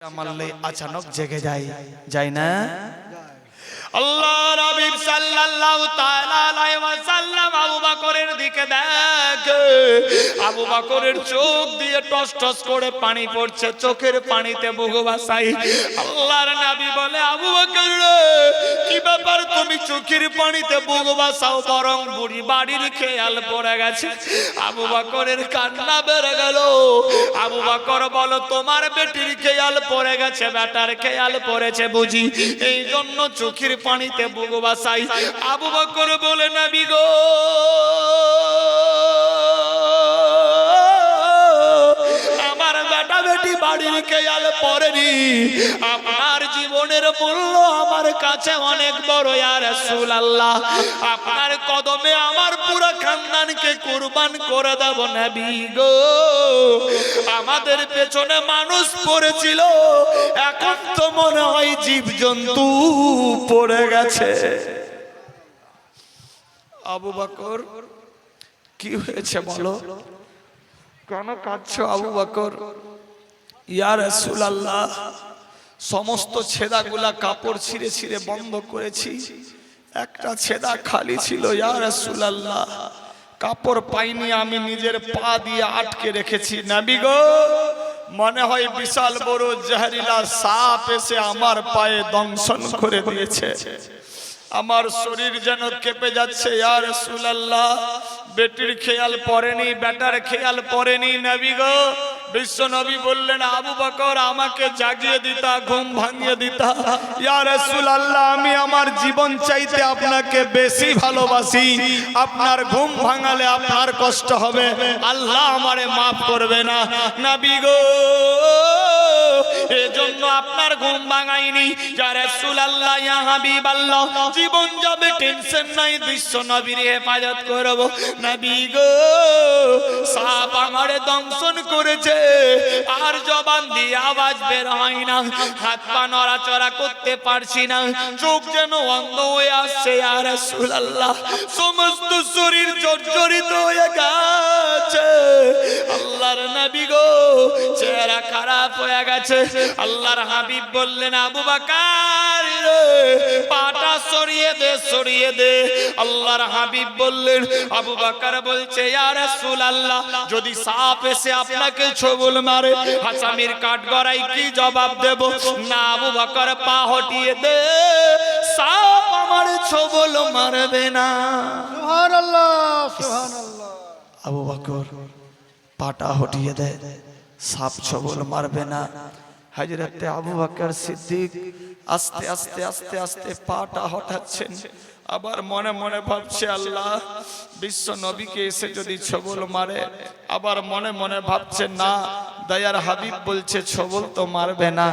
মারলে আচানক জেগে যায়। যায় না? আল্লাহ রাবিব সাল্লাল্লাহু তাআলা আলাইহি ওয়াসাল্লাম আবু বকরের দিকে দেখ। আবু বকরের চোখ দিয়ে টস টস করে পানি পড়ছে চোখের পানিতে বুগু ভাসাই আল্লাহর নবী বলে আবু বকর রে, কি ব্যাপার? তুমি চোখের পানিতে বুগু ভাসাও বরং বুড়ি বাড়ির খেয়াল পড়ে গেছে। আবু বকরের কান্না বেড়ে গেল। আবু বকর বলো তোমার বেটির খেয়াল পড়ে গেছে বেটার খেয়াল পড়েছে বুঝি। এই জন্য চোখের পানিতে বাসাই। আবু বকর বলে না বিগো আমার বেটা বেটি বাড়ির খেয়াল পরেনি জীবনের মূল্য আমার কাছে অনেক বড় আর রাসূল আল্লাহ আপনার কদমে আমার পুরো খানদানকে কুরবান করে দেব নবী গো। আমাদের পেছনে মানুষ পড়েছিল, এখন তো মনে হয় জীবজন্তু পড়ে গেছে। আবু বকর, কি হয়েছে বলো? কেন কাঁদছো আবু বকর? ইয়া রাসূলুল্লাহ সমস্ত ছেদাগুলা কাপড় ছিঁড়ে ছিঁড়ে বন্ধ করেছি। একটা ছেদা খালি ছিল, ইয়া রাসূলুল্লাহ। কাপড় পাইনি, আমি নিজের পা দিয়ে আটকে রেখেছি। নবী গো, মনে হয় বিশাল বড় জাহরিলা সাপ এসে আমার পায়ে দংশন করে দিয়েছে। আমার শরীর যেন কেঁপে যাচ্ছে ইয়ার রাসূলুল্লাহ। বেটির খেয়াল পড়েনি, বেটার খেয়াল পড়েনি, নবী গো। বিশ্ব নবী বললেন, আবু বকর, আমাকে জাগিয়ে দিতা, ঘুম ভাঙিয়ে দিতা। ইয়া রাসূলুল্লাহ, আমি আমার জীবন চাইতে আপনাকে বেশি ভালোবাসি। আপনার ঘুম ভাঙালে আপনার কষ্ট হবে। আল্লাহ আমারে মাফ করবে না। নবী গো, এজন্য আপনার ঘুম ভাঙাইনি। ইয়া রাসূলুল্লাহ, ইয়া হাবিবাল্লাহ, জীবন যাবে, টেনশন নাই বিশ্ব নবীর হেফাজত করব। নবী গো, সাপ আমারে দংশন করেছে। আর জবান দিয়ে আওয়াজ বের হয় না। হাত পা নড়াচড়া করতে পারছি না। চোখ যেন অন্ধ হয়ে আসছে আর রাসূলুল্লাহ। সমস্ত শরীর জর্জরিত হয়ে গেছে। আল্লাহর নবী গো, চেহারা খারাপ হয়ে গেছে। আল্লাহর হাবিব বললেন, আবু বাকার পাটা সরিয়ে দে সরিয়ে দে। আল্লাহর হাবিব বললেন আবু বাকার বলছে ইয়া রাসূলুল্লাহ যদি সাপ এসে আপনাকে ছবল মারে হাসামির কাঠ গড়াই কি জবাব দেব? না আবু বাকার পা হটিয়ে দে সাপ আমার ছবল মারবে না। সুবহানাল্লাহ সুবহানাল্লাহ। আবু বকর পাটা হটিয়ে দেয় সাপ ছবল মারবে না। হাজরতে আবু বকর সিদ্দিক আস্তে আস্তে আস্তে আস্তে পাটা হটাচ্ছেন। আবার মনে মনে ভাবছে আল্লাহ বিশ্ব নবীকে এসে যদি ছবল মারে আবার মনে মনে ভাবছে না দয়ার হাবিব বলছে ছবল তো মারবে না।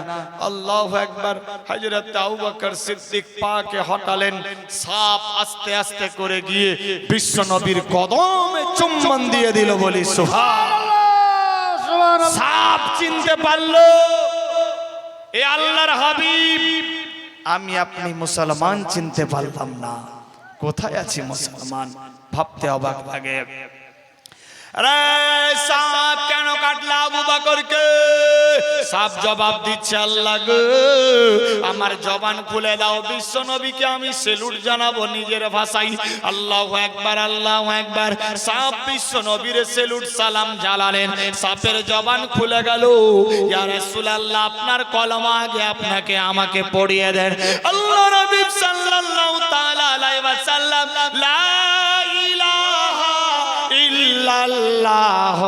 আল্লাহ একবার হযরত আবু বকর সিদ্দিক পাকে হটালেন সাপ আস্তে আস্তে করে গিয়ে বিশ্ব নবীর কদমে চুম্বন দিয়ে দিল বলি সুবহানাল্লাহ। সাপ চিনতে পারল। এ আল্লাহর হাবিব। আমি আপনি মুসলমান চিনতে পারলাম না। কোথায় আছি মুসলমান? ভাবতে অবাক লাগে। কেন কাটলা আবু বকরকে? সাপ জবাব দিচ্ছে আল্লাহ আমার জবান খুলে দাও, বিশ্ব নবীকে আমি সেলুট জানাব নিজের ভাষায়। আল্লাহ একবার আল্লাহ একবার, সাপ বিশ্ব নবীর সেলুট সালাম জালালেন সাপের জবান খুলে গেল, ইয়া রাসূলুল্লাহ, আপনার কলমা আগে আপনাকে আমাকে পড়িয়ে দেন। আল্লাহ নবী সাল্লাল্লাহু তাআলা আলাইহি ওয়াসাল্লাম, লা ইলাহা ইল্লাল্লাহ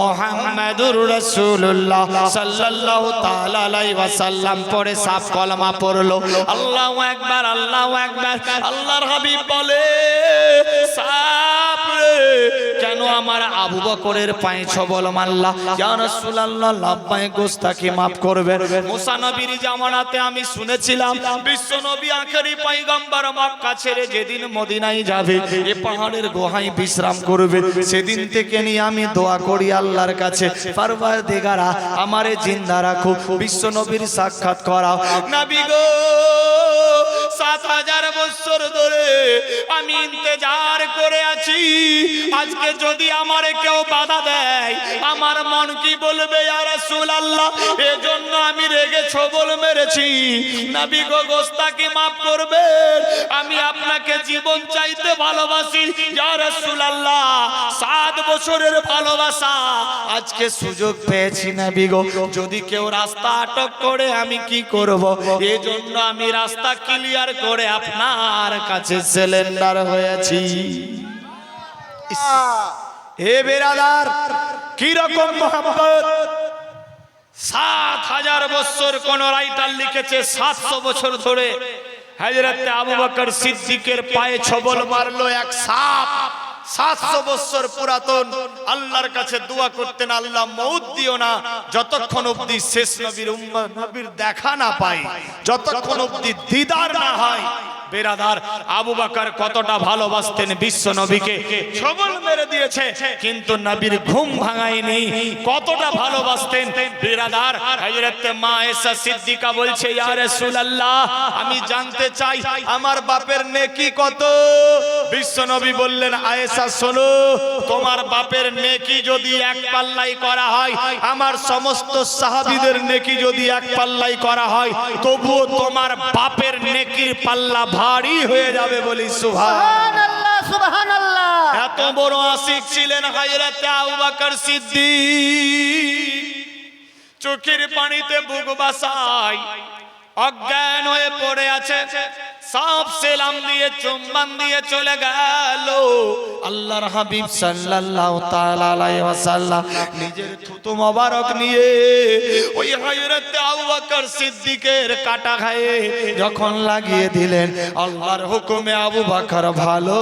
মুহাম্মাদুর রাসূলুল্লাহ সাল্লাল্লাহু তাআলা আলাইহি ওয়াসাল্লাম পড়ে সাফ কলমা পড়ল। আল্লাহু আকবার আল্লাহু আকবার। আল্লাহর হাবিব বলে রে, কেন আমার আবু বকরের পায়ে ছবল মারলা? ইয়া রাসূলুল্লাহ লাভবাই গোস্তাকে maaf করবেন মুসা নবীর জামানাতে আমি শুনেছিলাম, বিশ্ব নবী আখেরি পয়গম্বর মক্কা ছেড়ে যেদিন মদিনায় যাবে, এ পাহাড়ের গোহায় বিশ্রাম করবে। সেদিন থেকে নিয়ে আমি দোয়া করি আল্লাহর কাছে। পারবার দেগারা আমারে জিন্দা রাখো বিশ্ব নবীর সাক্ষাৎ করাও। নবী গো, সাত হাজার বছর ধরে আমি ইন্তজার করে আছি। আজকে যদি আমার কেউ বাধা দেয়, আমার মন কি বলবে আর রাসূল আল্লাহ এজন্য আমি রেগে ছবল মেরেছি। নবী গো গোস্তাকে মাফ করবেন? আমি আপনাকে জীবন চাইতে ভালোবাসি। ইয়া রাসূল আল্লাহ সাত বছরের ভালোবাসা। আজকে সুযোগ পেয়েছি না গো। যদি কেউ রাস্তা আটক করে, আমি কি করব? এজন্য আমি রাস্তা ক্লিয়ার করে আপনার কাছে সিলিন্ডার হয়েছি। হে বেরাদার, কি রকম মোহাম্মত সাত হাজার বছর কোন রাইটার লিখেছে সাতশো বছর ধরে। হাজরতে আবু বকর সিদ্দিকের পায়ে ছবল মারলো এক সাপ। সাতশো বছর পুরাতন, আল্লাহর কাছে দোয়া করতেন, আল্লাহ মৌত দিও না, যতক্ষণ অব্দি শেষ নবীর নবীর দেখা না পাই যতক্ষণ অব্দি দিদার না হয়। বেরাদার, আবু বাকার কতটা ভালোবাসতেন বিশ্ব নবীকে, ছবল মেরে দিয়েছে, কিন্তু নবীর ঘুম ভাঙায়নি, কতটা ভালোবাসতেন। বেরাদার, হযরত মা এসা সিদ্দিকা বলছে, ইয়া রাসূলুল্লাহ, আমি জানতে চাই, আমার বাপের নেকি কত? বিশ্ব নবী বললেন আয়েশা শোনো তোমার বাপের নেকি যদি এক পাল্লাই করা হয় আমার সমস্ত সাহাবীদের নেকি যদি এক পাল্লাই করা হয় তবুও তোমার বাপের নেকির পাল্লা ভারী হয়ে যাবে বলি সুবহানাল্লাহ সুবহানাল্লাহ। এত বড় আশিক ছিলেন হাজরাতে আবু বকর সিদ্দিক। চোখের পানিতে বুক বাসায়। অজ্ঞান হয়ে পড়ে আছে। সব সেলাম দিয়ে, চুম্বন দিয়ে চলে গেল। আল্লাহর হাবিব সাল্লাল্লাহু তাআলা আলাইহি ওয়াসাল্লাম নিজের থুতু মোবারক নিয়ে ওই হযরত আবু বকর সিদ্দিকের কাটা খায়ে যখন লাগিয়ে দিলেন, আল্লাহর হুকুমে আবু বকর ভালো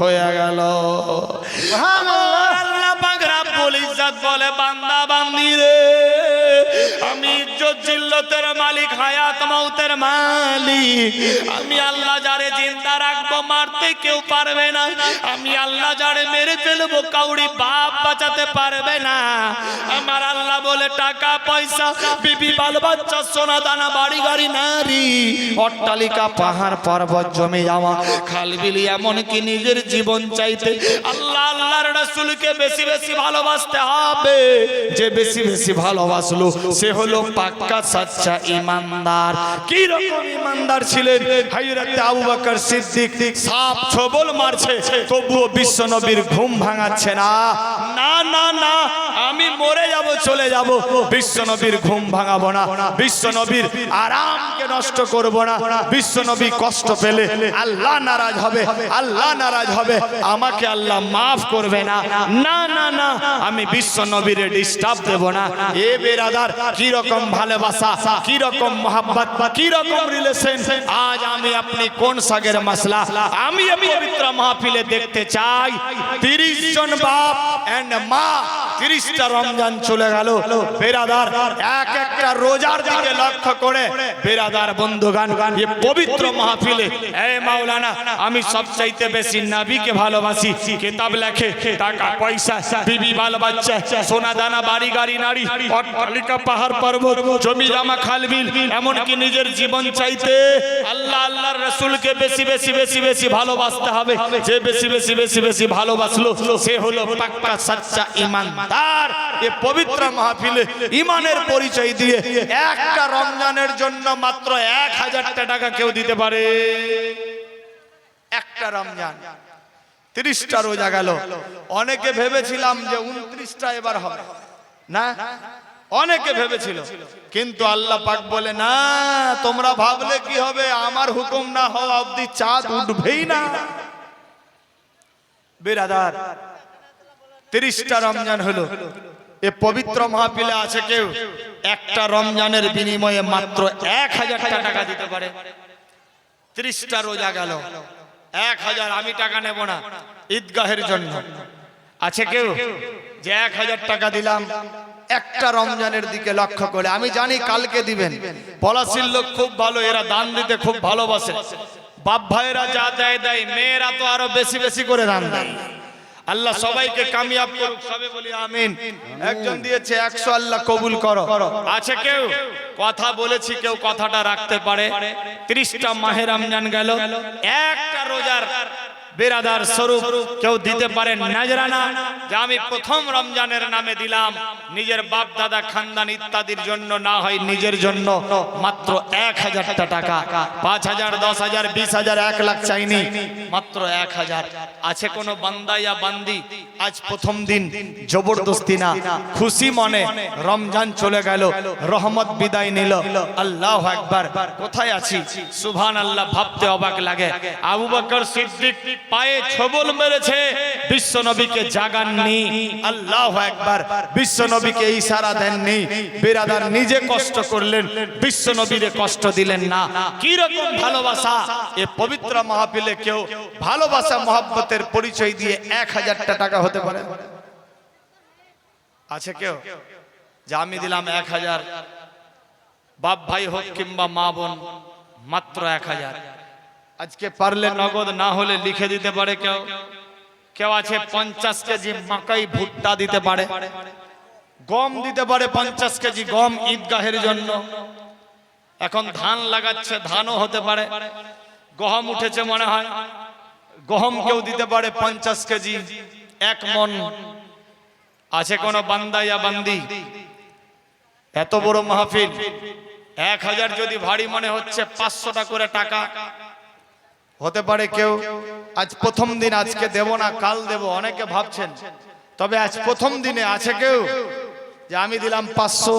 হয়ে গেল। সুবহানাল্লাহ। আল্লাহ পাক রাব্বুল ইজ্জত বলে, বান্দা বান্দি রে, আমি ইজ্জত জিল্লতের মালিক, হায়াত মৌতের মালিক। আমি আল্লাহ যারে জিন্দা রাখব, মারতে কেউ পারবে না। আমি আল্লাহ যারে মেরে ফেলব, কাউরি বাপ বাঁচাতে পারবে না। আমার আল্লাহ বলে, টাকা, পয়সা, বিবি বাল বাচ্চা সোনা, দানা, বাড়ি, গাড়ি, নারী, অট্টালিকা, পাহাড়, পর্বত, জমে যাওয়া খালবিলি এমনকি নিজের জীবন চাইতে আল্লাহ, আল্লাহর রাসূলকে বেশি বেশি ভালোবাসতে হবে। যে বেশি বেশি ভালোবাসলো, সে হলো পাক্কা সাচ্চা ইমানদার। কি রকম ইমানদার ছিলেন? হযরত আবু বকর সিদ্দিক সাপ ছবল মারছে, তবুও বিশ্ব নবীর ঘুম ভাঙাচ্ছে না। না না না, আমি মরে যাব, চলে যাব। বিশ্ব নবীর ঘুম ভাঙাবো না। বিশ্ব নবীর আরামকে নষ্ট করব না। বিশ্ব নবী কষ্ট পেলে আল্লাহ নারাজ হবে, আল্লাহ নারাজ হবে। আমাকে আল্লাহ মাফ করবে না। না না না, আমি বিশ্ব নবীর ডিস্টার্ব দেব না। এ বেরাদার, কি রকম ভালোবাসা কি রকম কি রকম রিলেশন আজ আমি আপনি কোন সাগের মাসলা? আমি আমি পবিত্র মাহফিলে দেখতে চাই। তিরিশ জন বাপ এন্ড মা তিরিশটা রমজান চলে গেল। বেরাদার এক একটা রোজার দিকে লক্ষ্য করে বেরাদার বন্ধুগান এ পবিত্র মাহফিলে এ মাওলানা আমি সবচাইতে বেশি নবীকে ভালোবাসি। কিতাব লেখে টাকা পয়সা বিবি বাল বাচ্চা সোনা দানা বাড়ি গাড়ি নারী অট্টালিকা পাহাড় পর্বত জমি খালবিল, এমনকি নিজের জীবন চাইতে আল্লাহ আল্লাহর রাসূলকে বেশি বেশি বেশি বেশি ভালোবাসতে হবে। যে বেশি বেশি বেশি বেশি ভালোবাসলো, সে হলো পাক্কা, সাচ্চা ইমানদার। এ পবিত্র মাহফিলে ইমানের পরিচয় দিয়ে একটা রমজানের জন্য মাত্র এক হাজারটা টাকা কেউ দিতে পারে। একটা রমজান, তিরিশটা রোজা গেল। অনেকে ভেবেছিলাম যে উনত্রিশটা এবার হবে। না? অনেকে ভেবেছিল, কিন্তু আল্লাহ পাক বলে, না, তোমরা ভাবলে কি হবে? আমার হুকুম না হওয়া অব্দি চাঁদ উঠবেই না। বেরাদার, তিরিশটা রমজান হলো। এ পবিত্র মাহফিলে আছে কেউ? একটা রমজানের বিনিময়ে মাত্র এক হাজার টাকা দিতে পারে। ত্রিশটা রোজা গেল। এক হাজার আমি টাকা নেব না, ঈদগাহের জন্য। আছে কেউ? যে এক হাজার টাকা দিলাম একটা রমজানের দিকে লক্ষ্য করে। আমি জানি কালকে দিবেন। পলাশির লোক খুব ভালো, এরা দান দিতে খুব ভালোবাসে। বাপ ভাইয়েরা যা দেয় দেয়, মেয়েরা তো আরও বেশি বেশি করে দান দেয়। আল্লাহ সবাইকে কামিয়াব করুক, সবে বলি আমিন। একজন দিয়েছে, একশো আল্লাহ কবুল করো। আছে কেউ? কথা বলেছি, কেউ কথাটা রাখতে পারে। ত্রিশটা মাহে রমজান গেল। একটা রোজার বেরাদার স্বরূপ কেউ দিতে পারে নাজরানা যে আমি প্রথম রমজানের নামে দিলাম। নিজের বাপ দাদা খানদান ইত্যাদির জন্য না হয় নিজের জন্য মাত্র এক হাজারটা টাকা। পাঁচ হাজার দশ হাজার বিশ হাজার এক লাখ চাইনি। মাত্র এক হাজার। আছে কোনো বান্দা ইয়া বান্দি? আজ প্রথম দিন। জবরদস্তি না। খুশি মনে রমজান চলে গেল। রহমত বিদায় নিল। আল্লাহ একবার কোথায় আছি? সুভান আল্লাহ ভাবতে অবাক লাগে। আবু বকর সিদ্দিক পায়ে ছবল মেরেছে। বিশ্ব নবীকে জাগাননি। আল্লাহ একবার বিশ্ব নবীকে ইশারা দেননি। বিরাদার নিজে কষ্ট করলেন। বিশ্ব নবীরে কষ্ট দিলেন না। কি রকম ভালোবাসা? এ পবিত্র মাহফিলে কেউ ভালোবাসা, মহব্বতের পরিচয় দিয়ে এক হাজারটা টাকা হতে পারে? আছে কেউ? যে আমি দিলাম এক হাজার, বাপ ভাই হোক কিংবা মা বোন, মাত্র এক হাজার। আজকে পারলে নগদ, না হলে লিখে দিতে পারে কেউ। কেউ আছে পঞ্চাশ কেজি মাকাই ভুট্টা দিতে পারে। গম দিতে পারে পঞ্চাশ কেজি গম ঈদগাহের জন্য। এখন ধান লাগাচ্ছে, ধানও হতে পারে। গহম উঠেছে মনে হয়। গহম কেউ দিতে পারে পঞ্চাশ কেজি, এক মন। আছে কোনো বান্দা ইয়া বান্দি? এত বড় মাহফিল। এক হাজার যদি ভারী মনে হচ্ছে, পাঁচশোটা করে টাকা। হতে পারে কেউ আজ প্রথম দিন আজকে দেব না কাল দেব অনেকে ভাবছেন তবে আজ প্রথম দিনে আছে কেউ যে আমি দিলাম পাঁচশো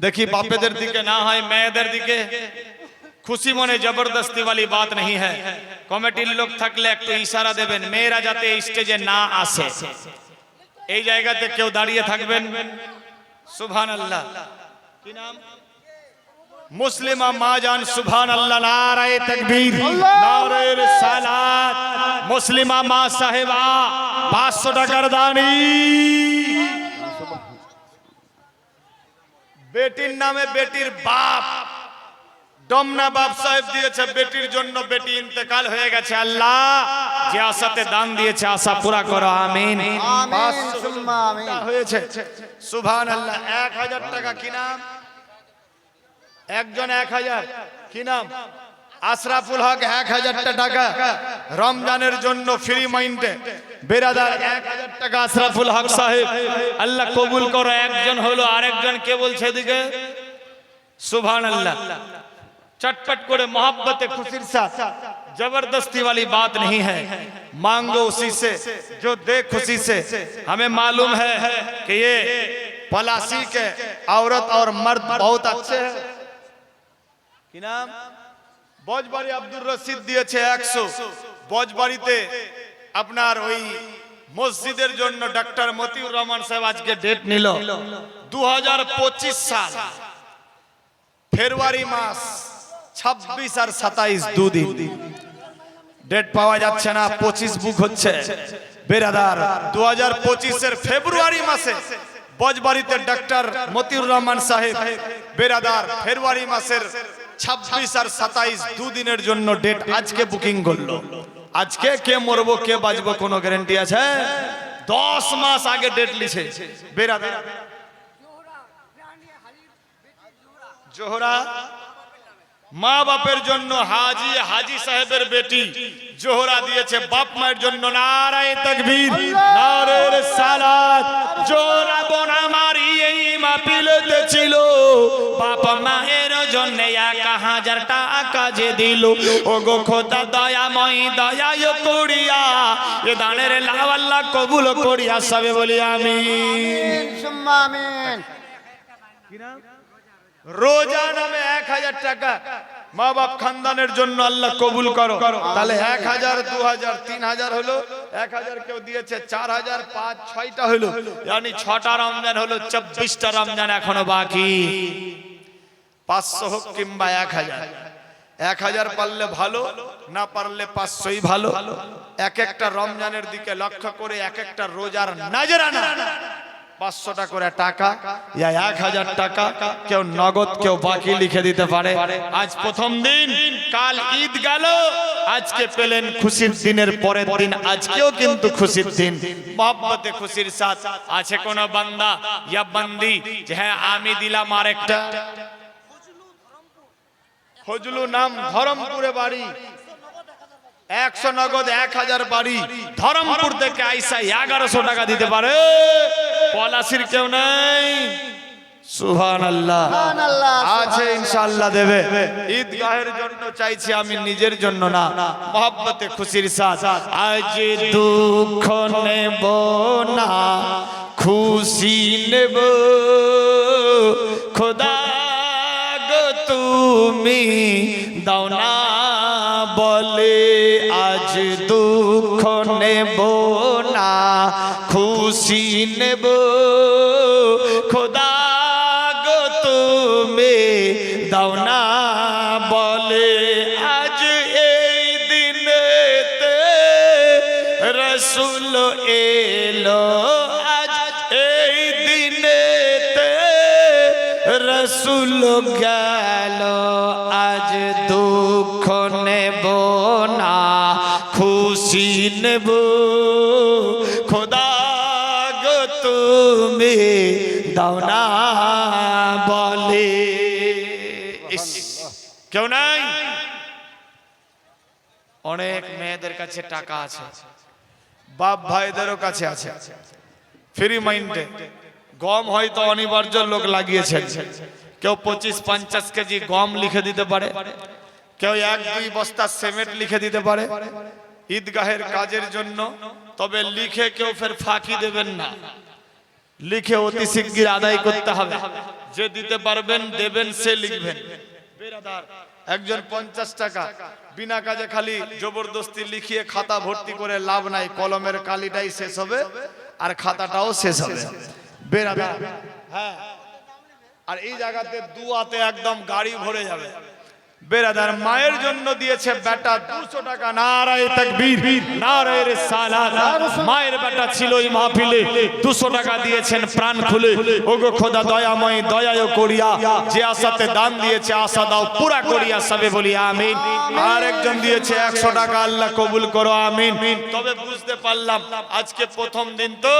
দেখি বাপেদের দিকে না হয় মেয়েদের দিকে খুশি মনে জবরদস্তি वाली बात नहीं है কমিটির লোক থাকলে একটু ইশারা দেবেন মেয়েরা যাতে এই স্টেজে না আসে এই জায়গাতে কেউ দাঁড়িয়ে থাকবেন সুবহান আল্লাহ কি নাম মুসলিমা মাজান সুবহান আল্লাহ নারায়ে তাকবীর নারায়ে রিসালাত। মুসলিমা মা সাহেবা 500 টাকার দানি বেটির নামে বেটির বাপ। ডমনা বাপ সাহেব দিয়েছে বেটির জন্য বেটি ইন্তেকাল হয়ে গেছে আল্লাহ। যে আশাতে দান দিয়েছে আশা পুরা করো আমিন। হয়েছে। সুবহান আল্লাহ এক হাজার টাকা কি নাম? একজন এক হাজার কি নাম আশরাফুল হক এক হাজারটা টাকা রমজানের জন্য ফ্রি মাইন্ডে বেরাদার এক হাজার টাকা আশরাফুল হক সাহেব আল্লাহ কবুল করো একজন হলো আরেকজন কে বলছে এদিকে सुभान अल्लाह चटपट करे मोहब्बत खुशी साथ जबरदस्ती वाली बात नहीं है मांगो उसी से जो दे खुशी से हमें मालूम है कि ये पलासी के औरत और मर्द बहुत अच्छे हैं কি নাম? বজবাড়ি আব্দুর রশিদ দিয়েছে একশো। বজবাড়িতে আপনার ওই মসজিদের জন্য ডাক্তার মতিউর রহমান সাহেব আজকে ডেট নিল। দু সাল, ফেব্রুয়ারি মাস, ছাব্বিশ আর সাতাইশ দুদিন। ডেট পাওয়া যাচ্ছে না, পঁচিশ বুক হচ্ছে। বেরাদার দু হাজার পঁচিশের ফেব্রুয়ারি মাসে বজবাড়িতে ডাক্তার মতিউর রহমান সাহেব, বেরাদার, ফেব্রুয়ারি মাসের ছাব্বিশ আর সাতাইশ দুদিনের জন্য ডেট আজকে বুকিং করল। আজকে কে মরবো, কে বাঁচবো, কোনো গ্যারেন্টি আছে? দশ মাস আগে ডেট লিছে বেরাদার জোহরা, মা বাপের জন্য হাজি হাজি সাহেবের বেটি। জোহরা দিয়েছে বাপ মায়ের জন্য নারায় তকবীর। নারের সালাত। জোহরা বোন আমার এই মাহফিলেতে ছিল। বাপ মায়ের জন্য এক হাজার টাকা যে দিল। ও গো খোদা দয়াময় দয়ায় করিয়া এ দানের লাওয়াল্লাহ কবুল করিয়া সবে বলি আমি রোজা নামে এক হাজার টাকা। মা বাপ খানদানের জন্য আল্লাহ কবুল করো। তাহলে এক হাজার দু হাজার তিন হাজার হলো। এক হাজার কেউ দিয়েছে চার হাজার পাঁচ ছয়টা হলো। yani ছটা রমজান হলো চব্বিশটা রমজান এখনও বাকি। পাঁচশো হোক কিংবা এক হাজার। এক হাজার পারলে ভালো, না পারলে পাঁচশোই ভালো। এক একটা রমজানের দিকে লক্ষ্য করে এক একটা রোজার নাজরানা পাঁচশোটা করে টাকা, ইয়া এক হাজার টাকা, কেউ নগদ, কেউ বাকি লিখে দিতে পারে। আজ প্রথম দিন, কাল ঈদ গেল, আজকে পেলেন খুশির দিনের পরের দিন, আজকেও কিন্তু খুশির দিন। মহব্বতে খুশির সাথ আছে কোন বান্দা? ইয়া বান্দি, যে হ্যাঁ আমি দিলাম আরেকটা। ফজলু নাম ধরমপুরে বাড়ি। একশো নগদ এক হাজার বাড়ি। ধরমপুর থেকে আইসা এগারোশো টাকা দিতে পারে। পলাশির কেউ নাই। সুহান আল্লাহ আছে ইনশাআল্লাহ দেবে। ঈদগাহের জন্য চাইছি আমি নিজের জন্য না মহব্বতে খুশির সাথ। আজ দুঃখ নেব না খুশি নেব। খোদা তুমি দাও না বলে আজ দুঃখ নেব না, খুশি নেব। খোদা গো তুমি দাও না বলে আজ এই দিনেতে রসুল এলো। আজ এই দিনেতে রসুল গেল নেব। খোদা গো, তুমি দাও না বলে। কেউ নাই? অনেক মেয়েদের কাছে টাকা আছে, বাপ ভাইদেরও কাছে আছে। ফ্রি মাইন্ডে, গম হয়তো অনিবার্য লোক লাগিয়েছেন। কেউ পঁচিশ, পঞ্চাশ কেজি গম লিখে দিতে পারে, কেউ এক, দুই বস্তা সিমেন্ট লিখে দিতে পারে। ঈদগাহের কাজের জন্য, তবে লিখে কেউ ফের ফাঁকি দেবেন না। লিখে অতি শিগগির আদায় করতে হবে। যে দিতে পারবেন, দেবেন, সে লিখবেন। একজন পঞ্চাশ টাকা। বিনা কাজে খালি জবরদস্তি লিখিয়ে খাতা ভর্তি করে লাভ নাই, কলমের কালিটাই শেষ হবে আর খাতাটাও শেষ হবে। বেরাদার হ্যাঁ। আর এই জায়গাতে দুয়াতে একদম গাড়ি ভরে যাবে। বেরাদার মায়ের জন্য দিয়েছে বেটা দুশো টাকা নারায় তাকবীর, নারায় রিসালাত। মায়ের বেটা ছিল এই মাহফিলে, দুশো টাকা দিয়েছেন প্রাণ খুলে। ওগো খোদা, দয়াময় দয়ায় করিয়া যে আশাতে দান দিয়েছে, আশা দাও, পুরা করিয়া সবে বলি, আমিন। আর একজন দিয়েছে একশো টাকা, আল্লাহ কবুল করো, আমিন। তবে বুঝতে পারলাম, আজকে প্রথম দিন তো,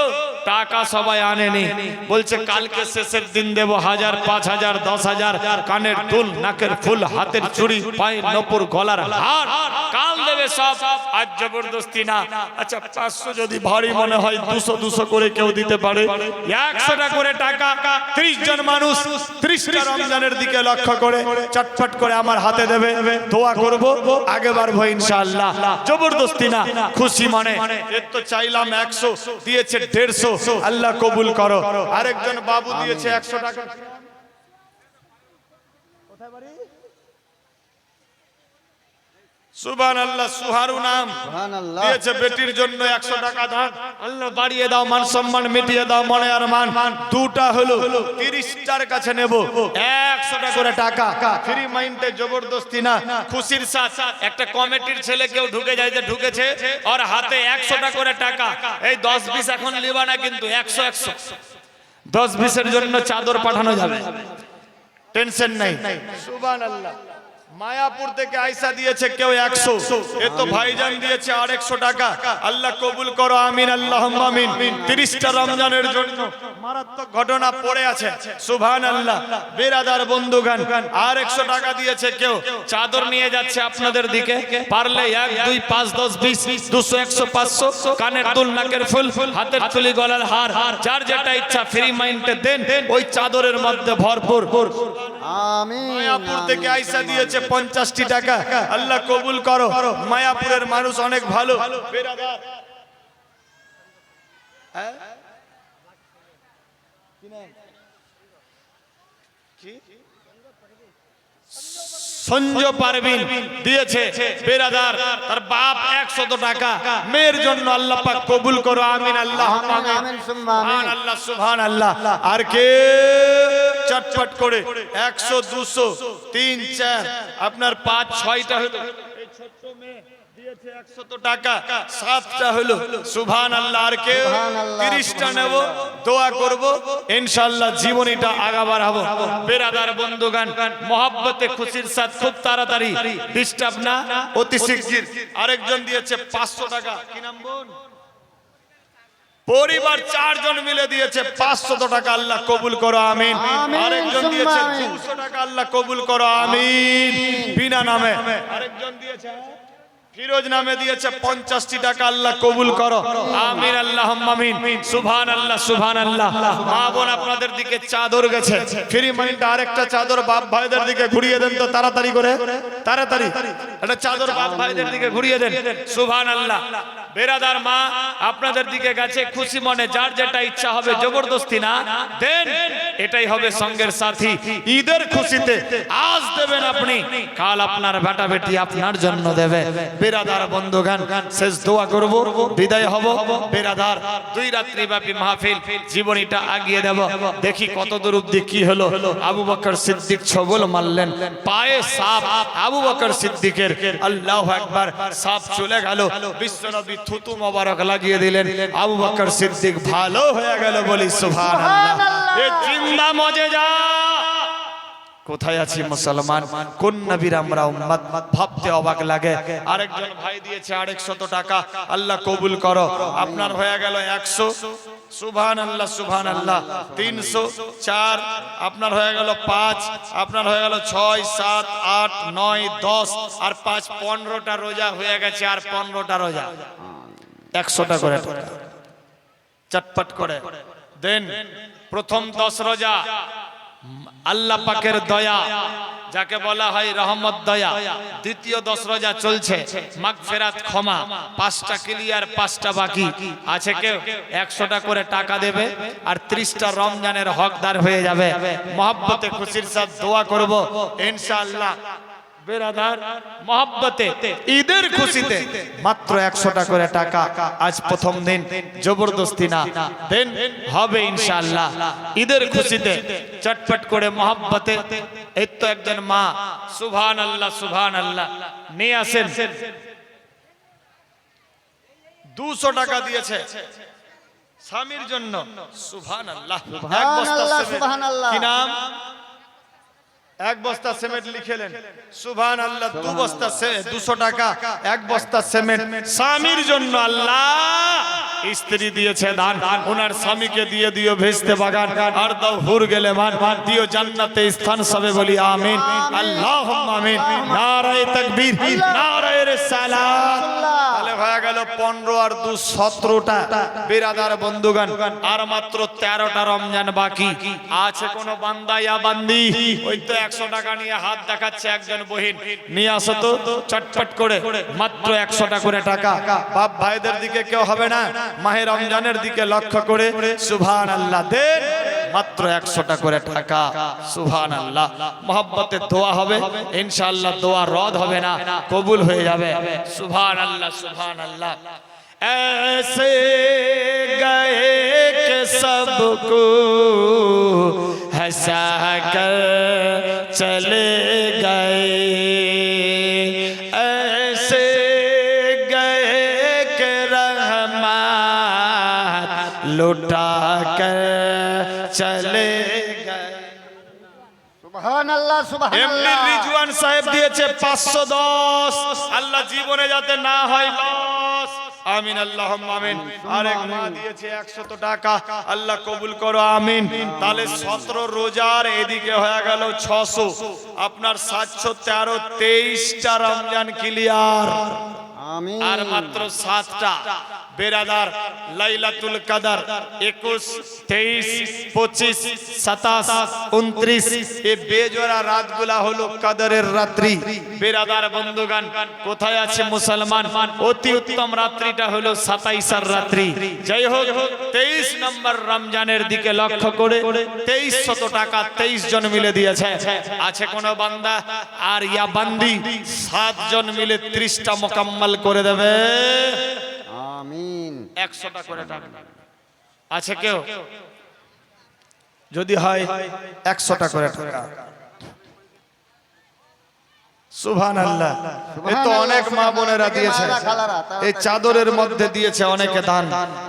টাকা সবাই আনেনি। বলছে, কালকে শেষের দিন দেব, হাজার, পাঁচ হাজার, দশ হাজার, কানের দুল, নাকের ফুল, হাতের চুড়ি পায়ের নপুর গলার হার। কাল দেবে সব আজ জবরদস্তি না। আচ্ছা পাঁচশো যদি ভারী মনে হয় দুশো দুশো করে কেউ দিতে পারে। একশোটা করে টাকা ত্রিশ জন মানুষ ত্রিশটা রমজানের দিকে লক্ষ্য করে চটফট করে আমার হাতে দেবে। দোয়া করব আগে বাড়বো ইনশাআল্লাহ। জবরদস্তি না খুশি মনে। এর তো চাইলাম একশো দিয়েছে দেড়শো। আল্লাহ কবুল করো। আরেকজন বাবু দিয়েছে একশো টাকা। সুবান আল্লাহ সুহারু নাম। দিয়েছে বেটির জন্য একশো টাকা দান আল্লাহ বাড়িয়ে দাও মান সম্মান মিটিয়ে দাও মনে আর মান। দুটা হলো তিরিশটার কাছে নেব। একশো টাকা করে টাকা। ফ্রি মাইন্ডে জবরদস্তি না খুশির সাথ। একটা কমিটির ছেলে কেউ ঢুকে যায় যে ঢুকেছে আর হাতে একশো টাকা করে টাকা। এই দশ বিশ এখন লিবা না কিন্তু একশো একশো। দশ বিশের জন্য চাদর পাঠানো যাবে। টেনশন নাই। সুবান আল্লাহ মায়াপুর থেকে আইসা দিয়েছে কেউ একশো। এ তো ভাইজান দিয়েছে আর একশো টাকা। আল্লাহ কবুল করো আমিন আল্লাহ আমিন। তিরিশটা রমজানের জন্য মারাত্মক ঘটনা পড়ে আছে। সুভান আল্লাহ বেরাদার বন্ধুগান আর একশো টাকা দিয়েছে কেউ। চাদর নিয়ে যাচ্ছে আপনাদের দিকে। পারলে এক দুই পাঁচ দশ বিশ দুশো একশো পাঁচশো। কানের দুল নাকের ফুল হাতের চুলি গলার হার। যার যেটা ইচ্ছা ফ্রি মাইন্ডে দেন ওই চাদরের মধ্যে ভরপুর। মায়াপুর থেকে আইসা দিয়েছে পঞ্চাশটি টাকা আল্লাহ কবুল করো মায়াপুরের মানুষ অনেক ভালো। হ্যাঁ? কি? সঞ্জয় পারবিন দিয়েছে। বেরাদার তার বাপ একশত টাকা। মেয়ের জন্য আল্লাহ পাক কবুল করো আমিন আল্লাহ আল্লাহ সুহান আল্লাহ আর কে? চটপট করে। একশো দুশো তিন চার। আপনার পাঁচ ছয়টা হলো। ছোট্ট মেয়ে দিয়েছে একশত টাকা। সাতটা হলো সুভান আল্লাহ আর কেউ তিরিশটা নেব দোয়া করব ইনশাআল্লাহ জীবনীটা আগা বাড়াবো বেরাদার বন্ধুগান মহাব্বতে খুশির সাথ খুব তাড়াতাড়ি ডিস্টার্ব না অতি শিগগির আরেকজন দিয়েছে পাঁচশো টাকা। কি নাম বোন? পরিবার চারজন মিলে দিয়েছে পাঁচশত টাকা। আল্লাহ কবুল করো আমিন। আমিন, আরেকজন দিয়েছে দুশো টাকা। আল্লাহ কবুল করো আমিন। বিনা নামে। আরেকজন দিয়েছে ফিরোজ নামে দিয়েছে পঞ্চাশটি টাকা আল্লাহ কবুল করো। আমিন আল্লাহ আমিন। সুভান আল্লাহ সুভান আল্লাহ মা বোন আপনাদের দিকে চাদর গেছে। ফ্রি মাইন্ড আরেকটা চাদর বাপ ভাইদের দিকে ঘুরিয়ে দেন তো তাড়াতাড়ি করে। তাড়াতাড়ি। একটা চাদর বাপ ভাইদের দিকে ঘুরিয়ে দেন। সুভান আল্লাহ বেরাদার মা, আপনাদের দিকে গেছে খুশি মনে, যার যেটা ইচ্ছা হবে জবরদস্তি না, দেন, এটাই হবে সঙ্গের সাথী। ঈদের খুশিতে আজ দেবেন আপনি, কাল আপনার বেটা বেটি আপনার জন্য দেবে। বেরাদার বন্ধুগান শেষ দোয়া করব, বিদায় হব। বেরাদার, দুই রাত্রি ব্যাপী মাহফিল, জীবনীটা আগিয়ে দেব। দেখি কত দূর অব্দি কি হলো। আবু বকর সিদ্দিক ছবল মারলেন, পায়ে সাপ। আবু বকর সিদ্দিকের আল্লাহ একবার সাপ চলে গেল। বিশ্বনবী থুতু মোবারক লাগিয়ে দিলেন। আবু বকর সিদ্দিক ভালো হয়ে গেল বলি, সুবহানাল্লাহ। এ মজে যা। কোথায় আছি মুসলমান? কোন নবীর আমরা উম্মত? ভাবতে অবাক লাগে। আরেকজন ভাই দিয়েছে আরেকশত টাকা। আল্লাহ কবুল করো। আপনার হয়ে গেল একশো। সুবহান আল্লাহ সুভান আল্লাহ তিনশো চার আপনার হয়ে গেল পাঁচ, আপনার হয়ে গেল ছয়, সাত, আট, নয়, দশ, আর পাঁচ, পনেরোটা রোজা হয়ে গেছে, আর পনেরোটা রোজা। একশোটা করে চটপট করে। দেন, প্রথম দশ রোজা। আল্লাহ পাকের দয়া। যাকে বলা হয় রহমত দয়া, দ্বিতীয় দশ রোজা চলছে মাগফেরাত ক্ষমা, পাঁচটা ক্লিয়ার, পাঁচটা বাকি। আছে কেউ? একশোটা করে টাকা দেবে আর ত্রিশটা রমজানের হকদার হয়ে যাবে। মহব্বতে খুশির সাথ দোয়া করব। ইনশাআল্লাহ বেরাদার মহাব্বতে ঈদের খুশিতে মাত্র একশোটা করে টাকা আজ প্রথম দিন জবরদস্তি না দেন হবে ইনশাআল্লাহ। ঈদের খুশিতে চটপট করে মহাব্বতে এই তো একজন মা সুভান আল্লাহ সুভান আল্লাহ নিয়ে আসেন। দুশো টাকা দিয়েছে স্বামীর জন্য। সুভান আল্লাহ। কি নাম? এক বস্তা সিমেন্ট লিখেলেন। সুভান আল্লাহ দু বস্তা দুশো টাকা এক বস্তা সিমেন্ট। স্বামীর জন্য আল্লাহ স্ত্রী দিয়েছে দান। ওনার স্বামীকে দিয়ে দিও ভেস্তে বাগান। আর দাও হুর গেলে মান। মান দিও জান্নাতে স্থান সবে বলি আমিন। আল্লাহ আমিন। নারায়ে তাকবীর। নারায়ে রিসালাত। তাহলে হয়ে গেল পনেরো আর দু সতেরোটা। বেরাদার বন্ধুগান আর মাত্র তেরোটা রমজান বাকি। আছে কোন বান্দা ইয়া বান্দি? ওই তো একশো টাকা নিয়ে হাত দেখাচ্ছে একজন বহিন নিয়ে আসো তো চটপট করে মাত্র একশোটা করে টাকা বাপ ভাইদের দিকে কেউ হবে না মাহে রমজানের দিকে লক্ষ্য করে সুভান আল্লাহ দেন মাত্র একশোটা করে টাকা সুভান আল্লাহ মোহাব্বতের দোয়া হবে ইনশাআল্লাহ দোয়া রদ হবে না কবুল হয়ে যাবে সুভান আল্লাহ সুভান আল্লাহ ऐसे गए कि सबको हंसा कर चले गए ऐसे गए कि रहमत लुटा कर चले गए সুবহানাল্লাহ এমনি সুবহানাল্লাহ রিজওয়ান সাহেব দিয়েছে পাঁচশো দশ আল্লাহ জীবনে যাতে না হয় লস আমিন আল্লাহ আমিন। আরেক মা দিয়েছে একশত টাকা। আল্লাহ কবুল করো আমিন। তাহলে সতেরো রোজার এদিকে হয়ে গেল ছশো। আপনার সাতশো তেরো তেইশটা রমজান ক্লিয়ার আর মাত্র সাতটা। বেরাদার লাইলাতুল কাদার একুশ, তেইশ, পঁচিশ, সাতাশ, উনত্রিশ। এ বেজোড়া রাতগুলা হলো কাদারের রাত্রি। বেরাদার বন্ধুগান কোথায় আছে মুসলমান? অতি উত্তম রাত্রিটা হলো সাতাইশার রাত্রি। যাই হোক, তেইশ নম্বর রমজানের দিকে লক্ষ্য করে তেইশ শত টাকা তেইশ জন মিলে দিয়েছে। আছে কোন বান্দা? আর ইয়া বান্দি, সাতজন মিলে ত্রিশটা মোকাম্মল করে দেবে। আমিন। একশোটা করে টাকা আছে কেউ? যদি হয় একশোটা করে টাকা। সুভান আল্লাহ এ তো অনেক মা বোনেরা দিয়েছে। এই চাদরের মধ্যে দিয়েছে অনেকে দান।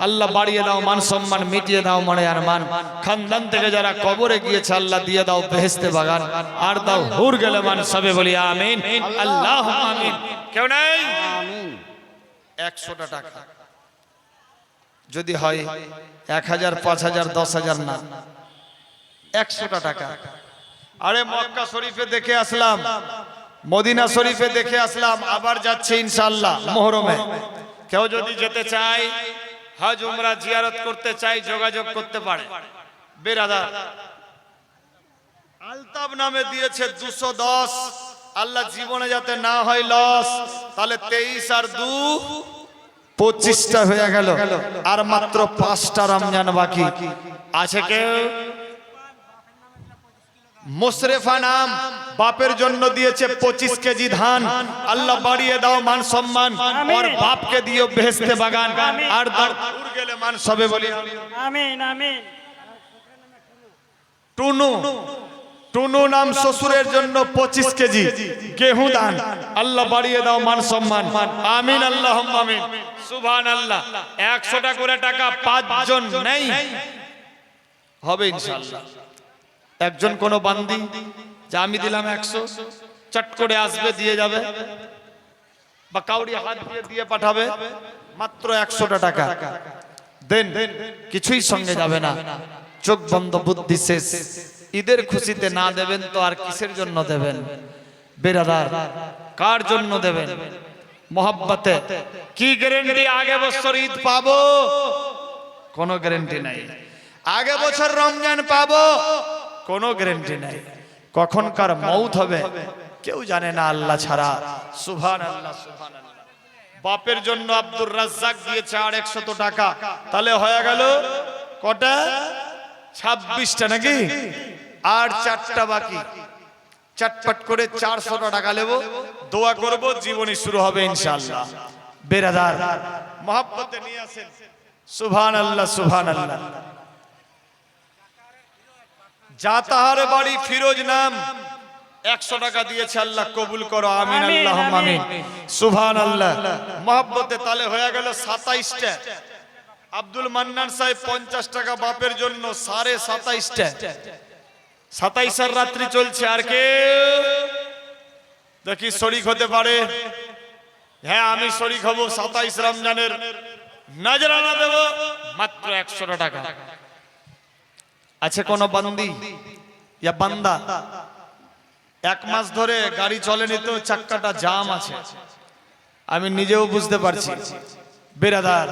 আল্লাহ বাড়িয়ে দাও মান সম্মান মিটিয়ে দাও মনে আর মান। খানদান থেকে যারা কবরে গিয়েছে আল্লাহ দিয়ে দাও বেহেস্তে বাগান। আর দাও হুর গেলে মান সবে বলি আমিন। আল্লাহ আমিন। কেউ নাই? একশোটা টাকা। যদি হয় এক হাজার পাঁচ হাজার দশ হাজার না। একশোটা টাকা। আরে মক্কা শরীফে দেখে আসলাম মদিনা শরীফে দেখে আসলাম আবার যাচ্ছে ইনশাল্লাহ মোহরমে। কেউ যদি যেতে চায় হজ উমরা জিয়ারত করতে চাই যোগাযোগ করতে পারে। বেরাদা আলতাব নামে দিয়েছে দুশো দশ। আল্লাহ জীবনে যাতে না হয় লস তাহলে তেইশ আর দু পঁচিশটা হয়ে গেল। আর মাত্র পাঁচটা রমজান বাকি। আছে কেউ? মোশরেফা নাম বাপের জন্য দিয়েছে পঁচিশ কেজি ধান। আল্লাহ বাড়িয়ে দাও মান সম্মান। আর বাপকে দিও বেহেস্তে বাগান। আর গেলে মান সবে বলি। টুনু। টুনু নাম শ্বশুরের জন্য পঁচিশ কেজি গেহু দান আল্লাহ বাড়িয়ে দাও মান সম্মান। আমিন আল্লাহ আমিন। সুভান আল্লাহ একশোটা করে টাকা পাঁচজন নেই। হবে ইনশাল্লাহ একজন কোন বান্দি, যে আমি দিলাম একশো, চট করে আসবে, দিয়ে যাবে। বা কাউরি হাত দিয়ে দিয়ে পাঠাবে, মাত্র একশোটা টাকা। দেন, কিছুই সঙ্গে যাবে না। চোখ বন্ধ, বুদ্ধি শেষ। ঈদের খুশিতে না দেবেন তো আর কিসের জন্য দেবেন? বেরাদার, কার জন্য দেবেন? মোহাব্বতে, কি গ্যারেন্টি আগে বছর ঈদ পাবো? কোনো গ্যারেন্টি নাই। আগে বছর রমজান পাবো? কোনো গ্যারেন্টি নেই। কখনকার মৌত হবে, কেউ জানে না আল্লাহ ছাড়া। সুভান আল্লাহ সুভান বাপের জন্য আব্দুর রাজ্জাক দিয়েছে আর একশত টাকা। তাহলে হয়ে গেল কটা? ছাব্বিশটা নাকি? আর চারটা বাকি। চটপট করে চারশো টাকা নেব। দোয়া করব জীবনী শুরু হবে ইনশাআল্লাহ। বেরাদার, মহাব্বতে নিয়ে আসেন। সুভান আল্লাহ সুভান আল্লাহ যা তাহার বাড়ি ফিরোজ নাম একশো টাকা দিয়েছে আল্লাহ কবুল করো আমিন আল্লাহ আমিন। সুভান আল্লাহ মহাব্বতে তালে হয়ে গেল সাতাইশটা। আব্দুল মান্নান সাহেব পঞ্চাশ টাকা বাপের জন্য সাড়ে সাতাইশটা। সাতাইশের রাত্রি চলছে আর কে দেখি শরিক হতে পারে। হ্যাঁ আমি শরিক হব সাতাইশ রমজানের। নজরানা দেব মাত্র একশো টাকা। আছে কোন বান্দি? ইয়া বান্দা। এক মাস ধরে গাড়ি চলেনি তো চাক্কাটা জাম আছে। আমি নিজেও বুঝতে পারছি। বেরাদার।